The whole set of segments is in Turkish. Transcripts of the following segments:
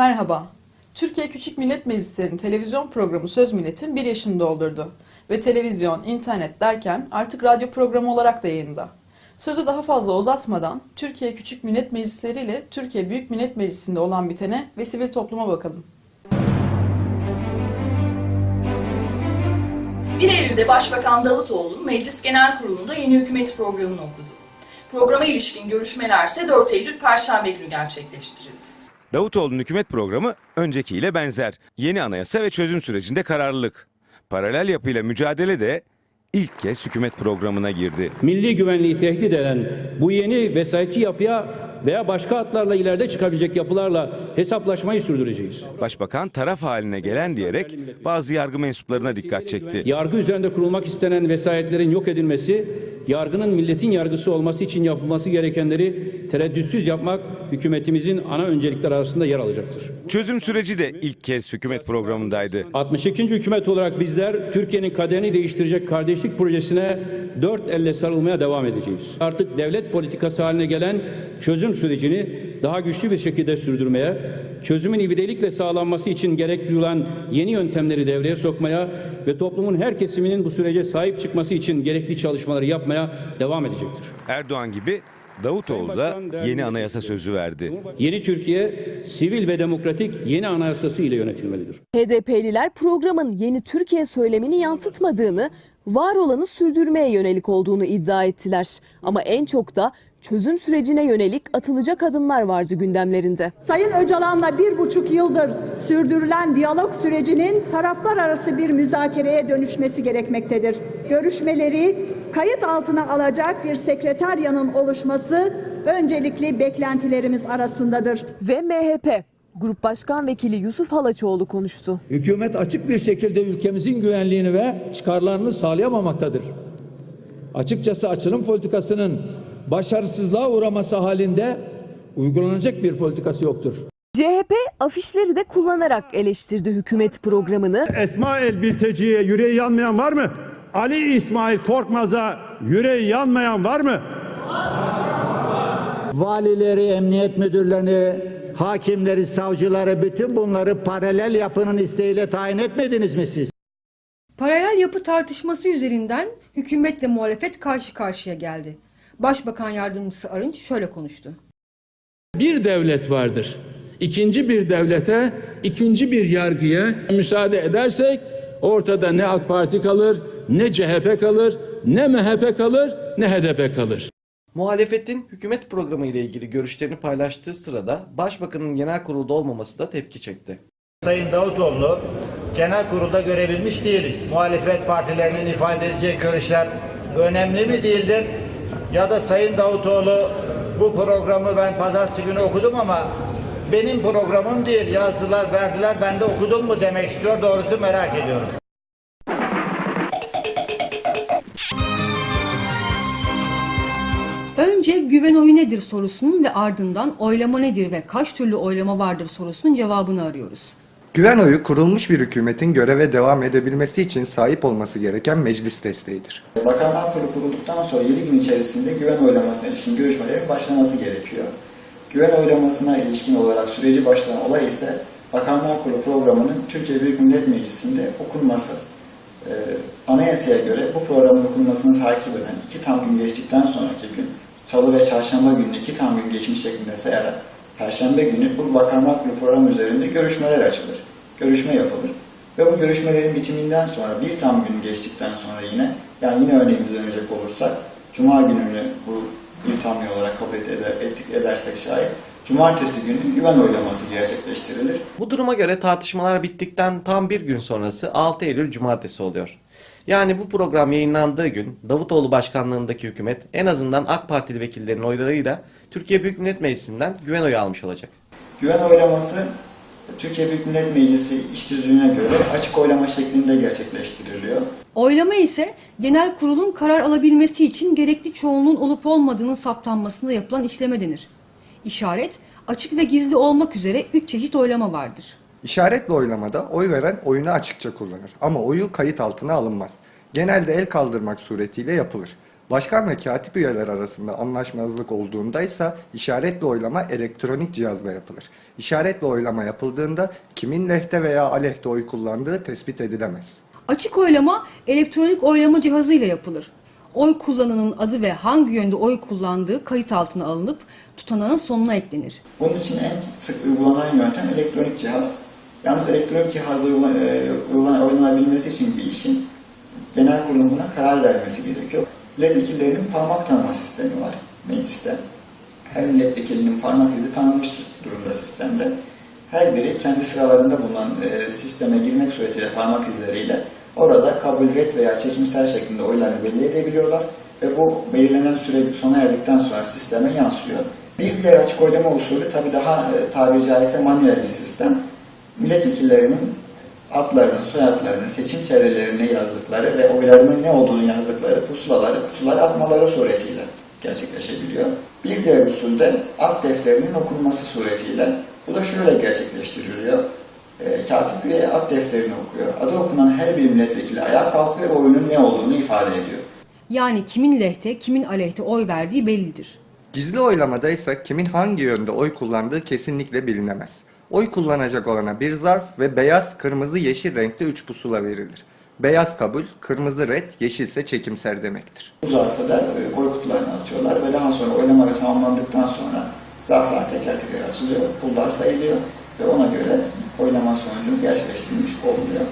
Merhaba. Türkiye Küçük Millet Meclisleri'nin televizyon programı Söz Millet'in bir yaşını doldurdu. Ve televizyon, internet derken artık radyo programı olarak da yayında. Sözü daha fazla uzatmadan Türkiye Küçük Millet Meclisleri ile Türkiye Büyük Millet Meclisi'nde olan bitene ve sivil topluma bakalım. 1 Eylül'de Başbakan Davutoğlu Meclis Genel Kurulu'nda yeni hükümet programını okudu. Programa ilişkin görüşmeler ise 4 Eylül Perşembe günü gerçekleştirildi. Davutoğlu'nun hükümet programı öncekiyle benzer. Yeni anayasa ve çözüm sürecinde kararlılık. Paralel yapıyla mücadele de ilk kez hükümet programına girdi. milli güvenliği tehdit eden bu yeni vesayetçi yapıya veya başka hatlarla ileride çıkabilecek yapılarla hesaplaşmayı sürdüreceğiz. Başbakan taraf haline gelen diyerek bazı yargı mensuplarına dikkat çekti. Yargı üzerinde kurulmak istenen vesayetlerin yok edilmesi, yargının milletin yargısı olması için yapılması gerekenleri tereddütsüz yapmak hükümetimizin ana öncelikler arasında yer alacaktır. Çözüm süreci de ilk kez hükümet programındaydı. 62. hükümet olarak bizler Türkiye'nin kaderini değiştirecek kardeşlik projesine dört elle sarılmaya devam edeceğiz. Artık devlet politikası haline gelen çözüm sürecini daha güçlü bir şekilde sürdürmeye, çözümün ivedilikle sağlanması için gerek duyulan yeni yöntemleri devreye sokmaya ve toplumun her kesiminin bu sürece sahip çıkması için gerekli çalışmaları yapmaya devam edecektir. Erdoğan gibi Davutoğlu da yeni anayasa sözü verdi. Yeni Türkiye sivil ve demokratik yeni anayasası ile yönetilmelidir. HDP'liler programın yeni Türkiye söylemini yansıtmadığını, var olanı sürdürmeye yönelik olduğunu iddia ettiler. Ama en çok da çözüm sürecine yönelik atılacak adımlar vardı gündemlerinde. Sayın Öcalan'la bir buçuk yıldır sürdürülen diyalog sürecinin taraflar arası bir müzakereye dönüşmesi gerekmektedir. Görüşmeleri kayıt altına alacak bir sekreteryanın oluşması öncelikli beklentilerimiz arasındadır. Ve MHP Grup Başkan Vekili Yusuf Halaçoğlu konuştu. Hükümet açık bir şekilde ülkemizin güvenliğini ve çıkarlarını sağlayamamaktadır. Açıkçası açılım politikasının başarısızlığa uğraması halinde uygulanacak bir politikası yoktur. CHP afişleri de kullanarak eleştirdi hükümet programını. Esma El Bilteci'ye yüreği yanmayan var mı? Ali İsmail Korkmaz'a yüreği yanmayan var mı? valileri, emniyet müdürlerini, hakimleri, savcıları bütün bunları paralel yapının isteğiyle tayin etmediniz mi siz? Paralel yapı tartışması üzerinden hükümetle muhalefet karşı karşıya geldi. Başbakan yardımcısı Arınç şöyle konuştu. Bir devlet vardır. İkinci bir devlete, ikinci bir yargıya müsaade edersek ortada ne AK Parti kalır, ne CHP kalır, ne MHP kalır, ne HDP kalır. Muhalefetin hükümet programı ile ilgili görüşlerini paylaştığı sırada Başbakanın genel kurulda olmaması da tepki çekti. Sayın Davutoğlu genel kurulda görebilmiş değiliz. Muhalefet partilerinin ifade edecek görüşler önemli mi değildir? Ya da Sayın Davutoğlu bu programı ben pazartesi günü okudum ama benim programım değil yazdılar verdiler ben de okudum mu demek istiyor doğrusu merak ediyorum. Önce güven oyu nedir sorusunun ve ardından oylama nedir ve kaç türlü oylama vardır sorusunun cevabını arıyoruz. Güven oyu kurulmuş bir hükümetin göreve devam edebilmesi için sahip olması gereken meclis desteğidir. Bakanlar Kurulu kurulduktan sonra 7 gün içerisinde güven oylamasına ilişkin görüşmelerin başlaması gerekiyor. Güven oylamasına ilişkin olarak süreci başlayan olay ise Bakanlar Kurulu programının Türkiye Büyük Millet Meclisi'nde okunması. Ee, anayasaya göre bu programın okunmasını takip eden iki tam gün geçtikten sonraki gün, Salı ve Çarşamba günü iki tam gün geçmiş şeklinde sayarak Perşembe günü bu Bakanlar Kurulu programı üzerinde görüşmeler açılır. Görüşme yapılır. Ve bu görüşmelerin bitiminden sonra bir tam gün geçtikten sonra yine yani yine örneğimize dönecek olursak Cuma gününü bu bir tam gün olarak kabul ettik, edersek şayet Cumartesi günü güven oylaması gerçekleştirilir. Bu duruma göre tartışmalar bittikten tam bir gün sonrası 6 Eylül Cumartesi oluyor. Yani bu program yayınlandığı gün Davutoğlu başkanlığındaki hükümet en azından AK Partili vekillerin oylarıyla Türkiye Büyük Millet Meclisi'nden güven oyu almış olacak. Güven oylaması Türkiye Büyük Millet Meclisi iş tüzüğüne göre açık oylama şeklinde gerçekleştiriliyor. Oylama ise genel kurulun karar alabilmesi için gerekli çoğunluğun olup olmadığının saptanmasında yapılan işleme denir. İşaret, açık ve gizli olmak üzere üç çeşit oylama vardır. İşaretli oylamada oy veren oyunu açıkça kullanır ama oyu kayıt altına alınmaz. Genelde el kaldırmak suretiyle yapılır. Başkan ve katip üyeler arasında anlaşmazlık olduğunda ise işaretli oylama elektronik cihazla yapılır. İşaretli oylama yapıldığında kimin lehte veya aleyhte oy kullandığı tespit edilemez. Açık oylama elektronik oylama cihazıyla yapılır. Oy kullananın adı ve hangi yönde oy kullandığı kayıt altına alınıp tutanağın sonuna eklenir. Bunun için en sık uygulanan yöntem elektronik cihaz. Yalnız elektronik cihazla uygula- e, için bir işin genel kuruluna karar vermesi gerekiyor. Milletvekillerinin parmak tanıma sistemi var mecliste. Her milletvekilinin parmak izi tanınmış durumda sistemde. Her biri kendi sıralarında bulunan e, sisteme girmek suretiyle parmak izleriyle orada kabul, red veya çekimsel şeklinde oylarını belli edebiliyorlar ve bu belirlenen süre sona erdikten sonra sisteme yansıyor. Bir diğer açık oylama usulü tabii daha e, tabiri caizse manuel bir sistem. Milletvekillerinin adlarını, soyadlarını, seçim çevrelerini yazdıkları ve oylarının ne olduğunu yazdıkları pusulaları, kutulara atmaları suretiyle gerçekleşebiliyor. Bir diğer usulde ad defterinin okunması suretiyle bu da şöyle gerçekleştiriliyor. E, katip üye ad defterini okuyor. Adı okunan her bir milletvekili ayağa kalkıyor ve oyunun ne olduğunu ifade ediyor. Yani kimin lehte, kimin aleyhte oy verdiği bellidir. Gizli oylamada ise kimin hangi yönde oy kullandığı kesinlikle bilinemez. Oy kullanacak olana bir zarf ve beyaz, kırmızı, yeşil renkte üç pusula verilir. Beyaz kabul, kırmızı red, yeşilse çekimser demektir. Bu zarfı da e, oy kutularına atıyorlar ve daha sonra oylamaları tamamlandıktan sonra zarflar teker teker açılıyor, pullar sayılıyor ve ona göre oylama sonucu gerçekleştirilmiş oluyor.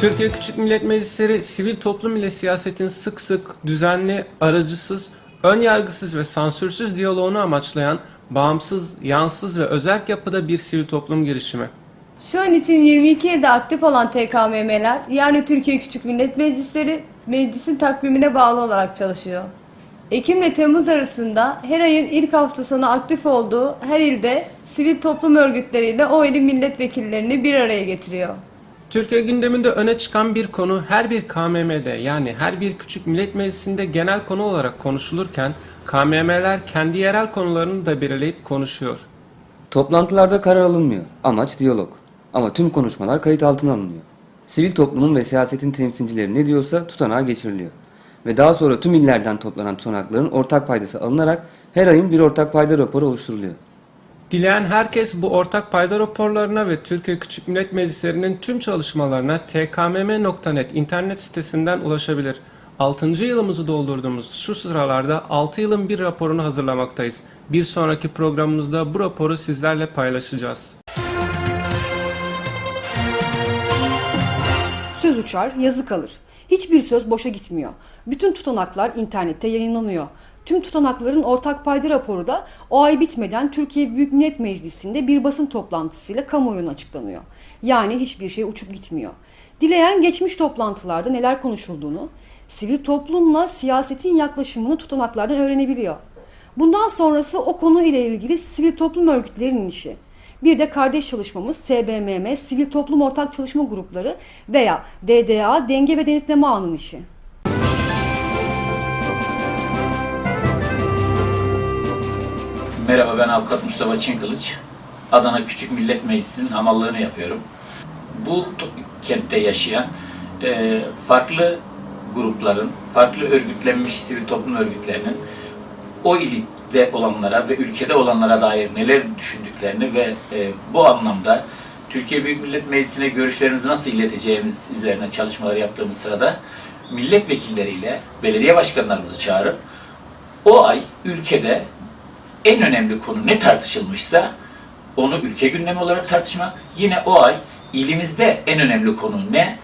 Türkiye Küçük Millet Meclisleri sivil toplum ile siyasetin sık sık, düzenli, aracısız, ön yargısız ve sansürsüz diyaloğunu amaçlayan bağımsız, yansız ve özerk yapıda bir sivil toplum girişimi. Şu an için 22 ilde aktif olan TKMM'ler yani Türkiye Küçük Millet Meclisleri meclisin takvimine bağlı olarak çalışıyor. Ekim ile Temmuz arasında her ayın ilk hafta sonu aktif olduğu her ilde sivil toplum örgütleriyle o ilin milletvekillerini bir araya getiriyor. Türkiye gündeminde öne çıkan bir konu her bir KMM'de yani her bir küçük millet meclisinde genel konu olarak konuşulurken KMM'ler kendi yerel konularını da belirleyip konuşuyor. Toplantılarda karar alınmıyor. Amaç diyalog. Ama tüm konuşmalar kayıt altına alınıyor. Sivil toplumun ve siyasetin temsilcileri ne diyorsa tutanağa geçiriliyor. Ve daha sonra tüm illerden toplanan tutanakların ortak paydası alınarak her ayın bir ortak payda raporu oluşturuluyor. Dileyen herkes bu ortak payda raporlarına ve Türkiye Küçük Millet Meclisleri'nin tüm çalışmalarına tkmm.net internet sitesinden ulaşabilir. 6. yılımızı doldurduğumuz şu sıralarda 6 yılın bir raporunu hazırlamaktayız. Bir sonraki programımızda bu raporu sizlerle paylaşacağız. Söz uçar, yazı kalır. Hiçbir söz boşa gitmiyor. Bütün tutanaklar internette yayınlanıyor. Tüm tutanakların ortak payda raporu da o ay bitmeden Türkiye Büyük Millet Meclisi'nde bir basın toplantısıyla kamuoyuna açıklanıyor. Yani hiçbir şey uçup gitmiyor. Dileyen geçmiş toplantılarda neler konuşulduğunu, sivil toplumla siyasetin yaklaşımını tutanaklardan öğrenebiliyor. Bundan sonrası o konu ile ilgili sivil toplum örgütlerinin işi. Bir de kardeş çalışmamız SBMM, Sivil Toplum Ortak Çalışma Grupları veya DDA, Denge ve Denetleme Ağı'nın işi. Merhaba ben avukat Mustafa Çinkılıç. Adana Küçük Millet Meclisi'nin hamallığını yapıyorum. Bu kentte yaşayan e, farklı grupların, farklı örgütlenmiş sivil toplum örgütlerinin o ilde olanlara ve ülkede olanlara dair neler düşündüklerini ve e, bu anlamda Türkiye Büyük Millet Meclisi'ne görüşlerimizi nasıl ileteceğimiz üzerine çalışmalar yaptığımız sırada milletvekilleriyle belediye başkanlarımızı çağırıp o ay ülkede en önemli konu ne tartışılmışsa onu ülke gündemi olarak tartışmak. Yine o ay ilimizde en önemli konu ne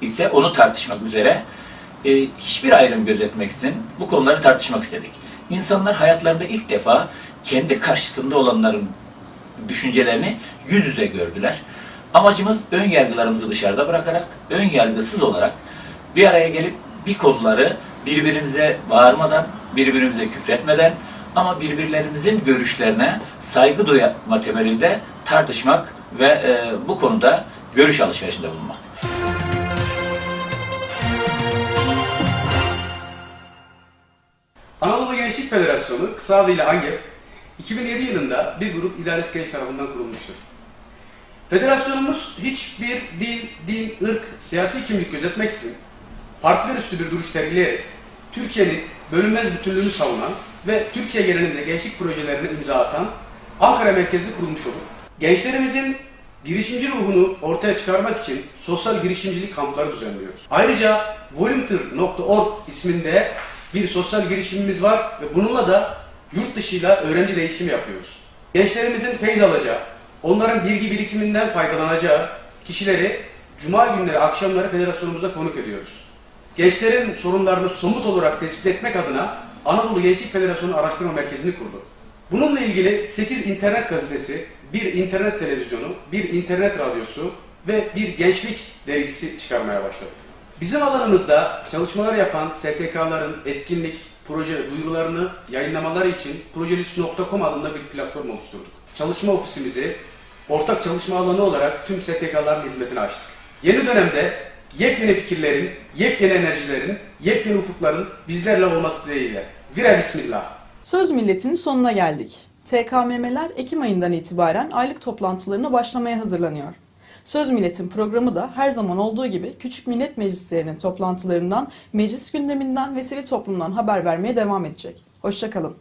ise onu tartışmak üzere e, hiçbir ayrım gözetmeksizin bu konuları tartışmak istedik. İnsanlar hayatlarında ilk defa kendi karşısında olanların düşüncelerini yüz yüze gördüler. Amacımız ön yargılarımızı dışarıda bırakarak, ön yargısız olarak bir araya gelip bir konuları birbirimize bağırmadan, birbirimize küfretmeden ama birbirlerimizin görüşlerine saygı duyma temelinde tartışmak ve e, bu konuda görüş alışverişinde bulunmak. Anadolu Gençlik Federasyonu, kısa adıyla AGEF, 2007 yılında bir grup idaresi genç tarafından kurulmuştur. Federasyonumuz hiçbir dil, din, ırk, siyasi kimlik gözetmeksizin partiler üstü bir duruş sergileyerek Türkiye'nin bölünmez bütünlüğünü savunan ve Türkiye genelinde gençlik projelerine imza atan Ankara merkezli kurulmuş olup gençlerimizin girişimci ruhunu ortaya çıkarmak için sosyal girişimcilik kampları düzenliyoruz. Ayrıca volunteer.org isminde bir sosyal girişimimiz var ve bununla da yurt dışıyla öğrenci değişimi yapıyoruz. Gençlerimizin feyz alacağı, onların bilgi birikiminden faydalanacağı kişileri Cuma günleri akşamları federasyonumuza konuk ediyoruz. Gençlerin sorunlarını somut olarak tespit etmek adına Anadolu Gençlik Federasyonu Araştırma Merkezi'ni kurdu. Bununla ilgili 8 internet gazetesi, bir internet televizyonu, bir internet radyosu ve bir gençlik dergisi çıkarmaya başladık. Bizim alanımızda çalışmalar yapan STK'ların etkinlik, proje duyurularını yayınlamaları için projelist.com adında bir platform oluşturduk. Çalışma ofisimizi ortak çalışma alanı olarak tüm STK'ların hizmetine açtık. Yeni dönemde yepyeni fikirlerin, yepyeni enerjilerin, yepyeni ufukların bizlerle olması dileğiyle. Vire bismillah. Söz Milleti'nin sonuna geldik. TKMM'ler Ekim ayından itibaren aylık toplantılarına başlamaya hazırlanıyor. Söz Millet'in programı da her zaman olduğu gibi küçük millet meclislerinin toplantılarından, meclis gündeminden ve sivil toplumdan haber vermeye devam edecek. Hoşçakalın.